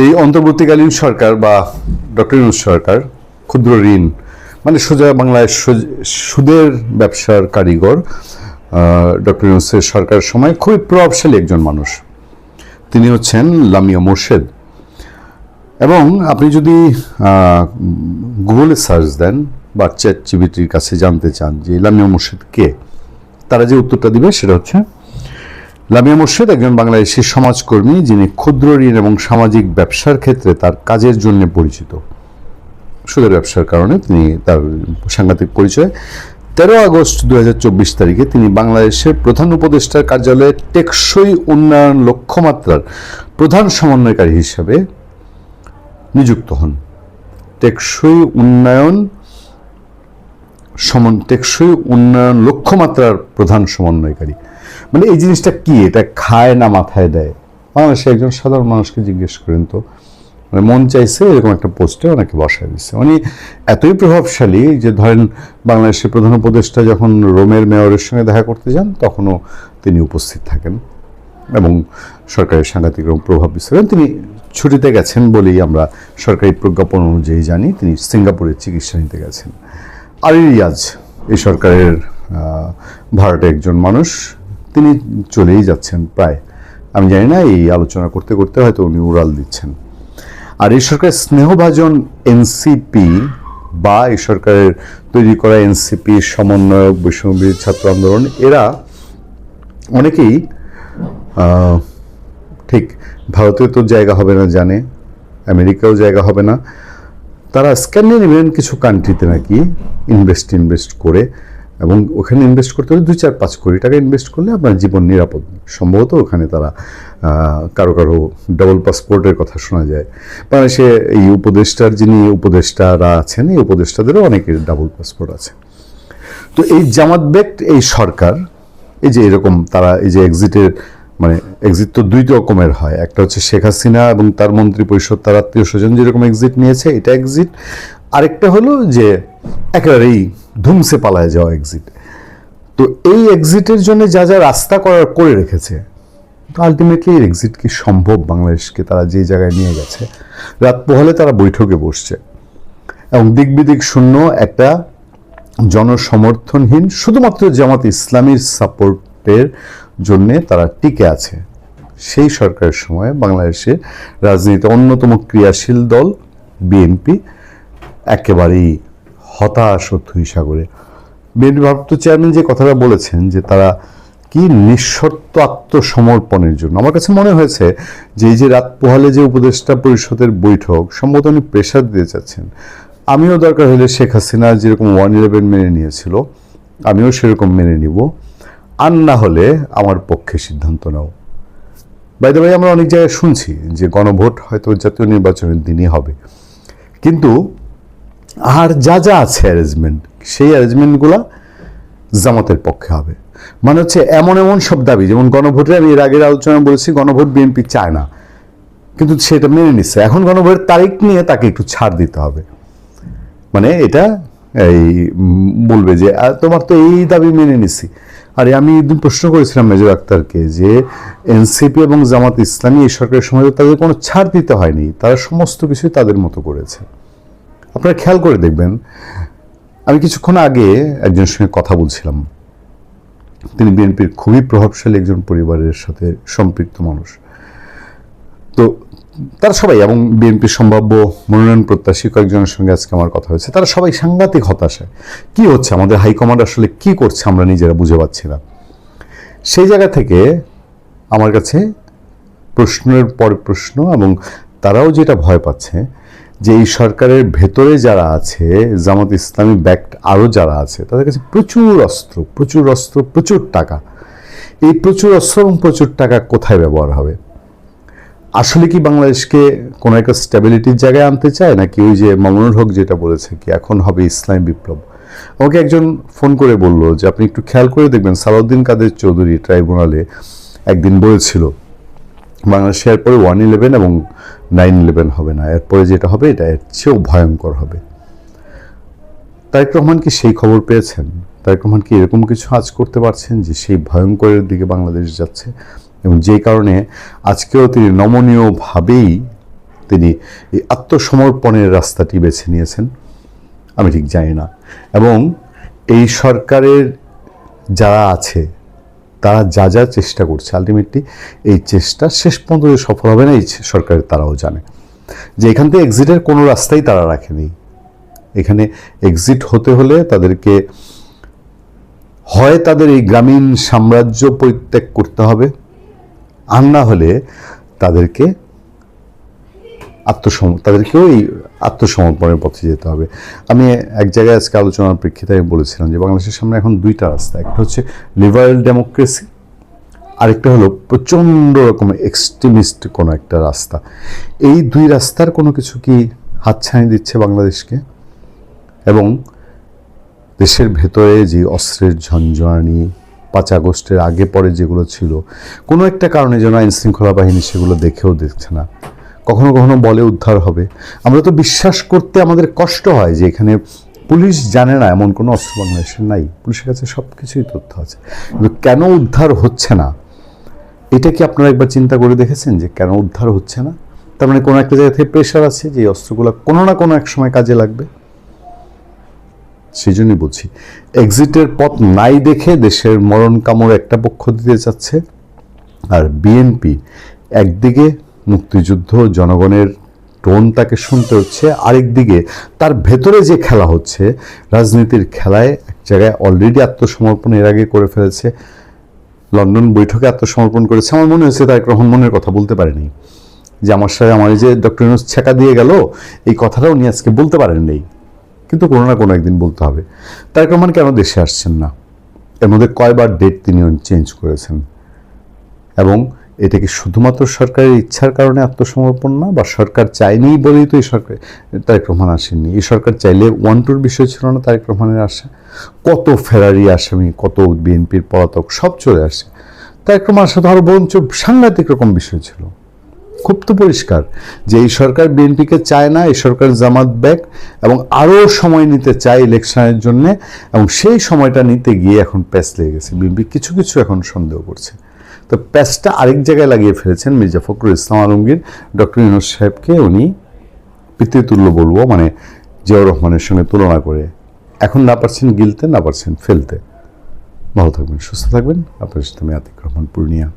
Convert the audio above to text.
এই অন্তর্বর্তীকালীন সরকার বা ডক্টর ইউনুস সরকার, ক্ষুদ্র ঋণ মানে সোজা বাংলায় সুদের ব্যবসার কারিগর ডক্টর ইউনুসের সরকারের সময় খুবই প্রভাবশালী একজন মানুষ। তিনি হচ্ছেন লামিয়া মোর্শেদ। এবং আপনি যদি গুগলে সার্চ দেন বা চ্যাট জিবিটির কাছে জানতে চান যে লামিয়া মোর্শেদ কে, তারা যে উত্তরটা দিবে সেটা হচ্ছে লামিয়া মুর্শিদ একজন বাংলাদেশি সমাজকর্মী যিনি ক্ষুদ্র ঋণ এবং সামাজিক ব্যবসার ক্ষেত্রে তার কাজের জন্য পরিচিত। সুদের ব্যবসার কারণে তিনি তার সাংঘাতিক পরিচয়। তেরো আগস্ট দু হাজার চব্বিশ তারিখে তিনি বাংলাদেশের প্রধান উপদেষ্টার কার্যালয়ে টেকসই উন্নয়ন লক্ষ্যমাত্রার প্রধান সমন্বয়কারী হিসাবে নিযুক্ত হন। টেকসই উন্নয়ন সমন টেকসই উন্নয়ন লক্ষ্যমাত্রার প্রধান সমন্বয়কারী। মানে এই জিনিসটা কি? এটা খায় না মাথায় দেয়? বাংলাদেশে একজন সাধারণ মানুষকে জিজ্ঞেস করেন তো মানে মন চাইছে এরকম একটা পোস্টে ওনাকে বসায় দিচ্ছে উনি এতই প্রভাবশালী যে ধরেন বাংলাদেশের প্রধান উপদেষ্টা যখন রোমের মেয়রের সঙ্গে দেখা করতে যান, তখনও তিনি উপস্থিত থাকেন এবং সরকারের সাংঘাতিক প্রভাব বিস্তার তিনি ছুটিতে গেছেন বলেই আমরা সরকারি প্রজ্ঞাপন অনুযায়ী জানি, তিনি সিঙ্গাপুরে চিকিৎসা নিতে গেছেন। আলী রিয়াজ, এই সরকারের ভাড়াটে একজন মানুষ তিনি চলেই যাচ্ছেন প্রায়। আমি জানি না, এই আলোচনা করতে করতে হয়তো উনি উড়াল দিচ্ছেন। আর এই সরকারের স্নেহভাজন এনসিপি বা এই সরকারের তৈরি করা এনসিপি, সমন্বয়ক, বৈষম্যবিরোধী ছাত্র আন্দোলন, এরা অনেকেই ঠিক ভারতে তো জায়গা হবে না জানে, আমেরিকাও জায়গা হবে না। তারা স্ক্যান্ডিনেভিয়ান কিছু কান্ট্রিতে নাকি ইনভেস্ট ইনভেস্ট করে এবং ওখানে ইনভেস্ট করতে হলে দুই চার পাঁচ কোটি টাকা ইনভেস্ট করলে আপনার জীবন নিরাপদ। সম্ভবত ওখানে তারা কারও কারও ডবল পাসপোর্টের কথা শোনা যায়। বাংলাদেশে এই উপদেষ্টার যিনি উপদেষ্টারা আছেন, এই উপদেষ্টাদেরও অনেকের ডাবল পাসপোর্ট আছে। তো এই জামাত বেক্ট এই সরকার, এই যে এরকম তারা এই যে এক্সিটের মানে এক্সিট তো দুই রকমের হয়। একটা হচ্ছে শেখ হাসিনা এবং তার মন্ত্রী পরিষদ, তার আত্মীয় স্বজন যেরকম এক্সিট নিয়েছে, এটা এক্সিট আরেকটা হলো যে একেবারেই ধুমসে পালায় যাওয়া এক্সিট তো এই এক্সিটের জন্য যা যা রাস্তা করার করে রেখেছে, তো আলটিমেটলি এর এক্সিট কি সম্ভব বাংলাদেশকে? তারা যে জায়গায় নিয়ে গেছে, রাত পোহালে তারা বৈঠকে বসছে। এবং দিক বিদিক শূন্য একটা জনসমর্থনহীন, শুধুমাত্র জামাত ইসলামীর সাপোর্টের জন্যে তারা টিকে আছে। সেই সরকারের সময় বাংলাদেশে রাজনীতিতে অন্যতম ক্রিয়াশীল দল, বিএনপি, একেবারেই হতাশ ও থুই সাগরে বিএনপি ভারপ্রাপ্ত চেয়ারম্যান যে কথাটা বলেছেন যে তারা কি নিঃশর্ত আত্মসমর্পণের জন্য, আমার কাছে মনে হয়েছে যে এই যে রাত পোহালে যে উপদেষ্টা পরিষদের বৈঠক, সম্ভবত উনি প্রেশার দিতে চাচ্ছেন। আমিও দরকার হলে শেখ হাসিনা যেরকম ওয়ান ইলেভেন মেনে নিয়েছিল, আমিও সেরকম মেনে নিব। আর না হলে আমার পক্ষে সিদ্ধান্ত নাও। বাইদে ভাই আমরা অনেক জায়গায় শুনছি যে গণভোট হয়তো জাতীয় নির্বাচনের দিনই হবে। কিন্তু আর যা যা আছে অ্যারেঞ্জমেন্ট সেই অ্যারেঞ্জমেন্টগুলো জামাতের পক্ষে হবে। মানে হচ্ছে এমন এমন সব দাবি, যেমন গণভোটে আমি এর আগের আলোচনা বলেছি, গণভোট বিএনপি চায় না। কিন্তু সেটা মেনে নিচ্ছে। এখন গণভোটের তারিখ নিয়ে তাকে একটু ছাড় দিতে হবে। মানে এটা এই বলবে যে তোমার তো এই দাবি মেনে নিছি। আরে, আমি একদিন প্রশ্ন করেছিলাম মেজর আক্তারকে যে, এনসিপি এবং জামাত ইসলামী এই সরকারের সময় তাদের কোনো ছাড় দিতে হয়নি। তারা সমস্ত কিছুই তাদের মতো করেছে। আপনারা খেয়াল করে দেখবেন, আমি কিছুক্ষণ আগে একজনের সঙ্গে কথা বলছিলাম। তিনি বিএনপির খুবই প্রভাবশালী একজন পরিবারের সাথে সম্পৃক্ত মানুষ। তো তারা সবাই এবং বিএনপির সম্ভাব্য মনোনয়ন প্রত্যাশী কয়েকজনের সঙ্গে আজকে আমার কথা হয়েছে, তারা সবাই সাংঘাতিক হতাশায়। কি হচ্ছে? আমাদের হাইকমান্ড আসলে কি করছে আমরা নিজেরা বুঝে পাচ্ছি না। সেই জায়গা থেকে আমার কাছে প্রশ্নের পর প্রশ্ন এবং তারাও যেটা ভয় পাচ্ছে যে এই সরকারের ভেতরে যারা আছে, জামাত ইসলামী ব্যাক্ট আরও যারা আছে, তাদের কাছে প্রচুর অস্ত্র প্রচুর অস্ত্র, প্রচুর টাকা। এই প্রচুর অস্ত্র এবং প্রচুর টাকা কোথায় ব্যবহার হবে? আসলে কি বাংলাদেশকে কোনো একটা স্ট্যাবিলিটির জায়গায় আনতে চায়, নাকি ওই যে মামুনুল হক যেটা বলেছে কি এখন হবে ইসলামী বিপ্লব? আমাকে একজন ফোন করে বলল যে, আপনি একটু খেয়াল করে দেখবেন সালাউদ্দিন কাদের চৌধুরী ট্রাইব্যুনালে একদিন বলেছিল বাংলাদেশে এরপরে ওয়ান ইলেভেন এবং নাইন ইলেভেন হবে না। এরপরে যেটা হবে, এটা এর চেয়েও ভয়ঙ্কর হবে। তারেক রহমান কি সেই খবর পেয়েছেন? তারেক রহমান কি এরকম কিছু আজ করতে পারছেন যে সেই ভয়ঙ্করের দিকে বাংলাদেশ যাচ্ছে? এবং যে কারণে আজকেও তিনি নমনীয়ভাবেই তিনি এই আত্মসমর্পণের রাস্তাটি বেছে নিয়েছেন, আমি ঠিক জানি না। এবং এই সরকারের যারা আছে তারা যা যা চেষ্টা করছে আলটিমেটলি এই চেষ্টা শেষ পর্যন্ত সফল হবে না, এই সরকারের তারাও জানে। যে এখান থেকে এক্সিটের কোনো রাস্তাই তারা রাখেনি। এখানে এক্সিট হতে হলে তাদেরকে, হয় তাদের এই গ্রামীণ সাম্রাজ্য পরিত্যাগ করতে হবে, আর না হলে তাদেরকে আত্মসম, তাদেরকেও এই আত্মসমর্পণের পথে যেতে হবে। আমি এক জায়গায় আজকে আলোচনার প্রেক্ষিতে আমি বলেছিলাম যে বাংলাদেশের সামনে এখন দুইটা রাস্তা, একটা হচ্ছে লিবারেল ডেমোক্রেসি আরেকটা হলো প্রচণ্ড রকমের এক্সট্রিমিস্ট কোনো একটা রাস্তা। এই দুই রাস্তার কোনো কিছু কি হাতছানি দিচ্ছে বাংলাদেশকে? এবং দেশের ভেতরে যে অস্ত্রের ঝঞ্ঝানি, পাঁচ আগস্টের আগে পরে যেগুলো ছিল, কোনো একটা কারণে যেন আইনশৃঙ্খলা বাহিনী সেগুলো দেখেও দেখছে না। কখনো কখনো বলে উদ্ধার হবে। আমরা তো বিশ্বাস করতে আমাদের কষ্ট হয় যে এখানে পুলিশ জানে না, এমন কোনো অস্ত্র বাংলাদেশের নাই। পুলিশের কাছে সব কিছুই তথ্য আছে। কিন্তু কেন উদ্ধার হচ্ছে না? এটা কি আপনারা একবার চিন্তা করে দেখেছেন যে কেন উদ্ধার হচ্ছে না? তার মানে কোনো একটা জায়গা থেকে প্রেশার আছে যে অস্ত্রগুলো কোনো না কোনো এক সময় কাজে লাগবে? সেই জন্যই বলছি এক্সিটের পথ নাই দেখে দেশের মরণ কামড় একটা পক্ষ দিতে চাচ্ছে, আর বিএনপি একদিকে মুক্তিযুদ্ধ, জনগণের টোন তাকে শুনতে হচ্ছে। আরেকদিকে তার ভেতরে যে খেলা হচ্ছে, রাজনীতির খেলায় এক জায়গায় অলরেডি আত্মসমর্পণ এর আগে করে ফেলেছে। লন্ডন বৈঠকে আত্মসমর্পণ করেছে। আমার মনে হয়েছে তারেক মনের কথা বলতে পারেনি। যে আমার সাথে আমার যে ডক্টর ইউনুস ছেঁকা দিয়ে গেল, এই কথাটা উনি আজকে বলতে পারেন নেই। কিন্তু কোনো না কোনো একদিন বলতে হবে। তারেক রহমান কেন দেশে আসছেন না? এর মধ্যে কয়বার ডেট তিনি চেঞ্জ করেছেন? এবং এটা কি শুধুমাত্র সরকারের ইচ্ছার কারণে আত্মসমর্পণ না? বা সরকার চায়নি বলেই তো এই সরকার, তারেক রহমান আসেননি। এই সরকার চাইলে ওয়ান টুর বিষয় ছিল না তারেক রহমানের আসা কত ফেরারি আসামি, কত বিএনপির পলাতক, সব চলে আসে। তারেক রহমান আসা তো আরও বরঞ্চ সাংঘাতিক রকম বিষয় ছিল। খুব তো পরিষ্কার যে এই সরকার বিএনপিকে চায় না, এই সরকার জামাত ব্যাক এবং আরও সময় নিতে চায় ইলেকশনের জন্য, এবং সেই সময়টা নিতে গিয়ে এখন প্যাস লেগে গেছে। বিএনপি কিছু কিছু এখন সন্দেহ করছে। তো প্যাচটা আরেক জায়গায় লাগিয়ে ফেলেছেন মির্জা ফখরুল ইসলাম আলমগীর। ডক্টর ইউনুস সাহেবকে উনি পিতৃতুল্য বলব মানে জিয়াউর রহমানের সঙ্গে তুলনা করে। এখন না পারছেন গিলতে, না পারছেন ফেলতে। ভালো থাকবেন, সুস্থ থাকবেন। আপনার সাথে আমি আতিক রহমান, পূর্ণিয়া।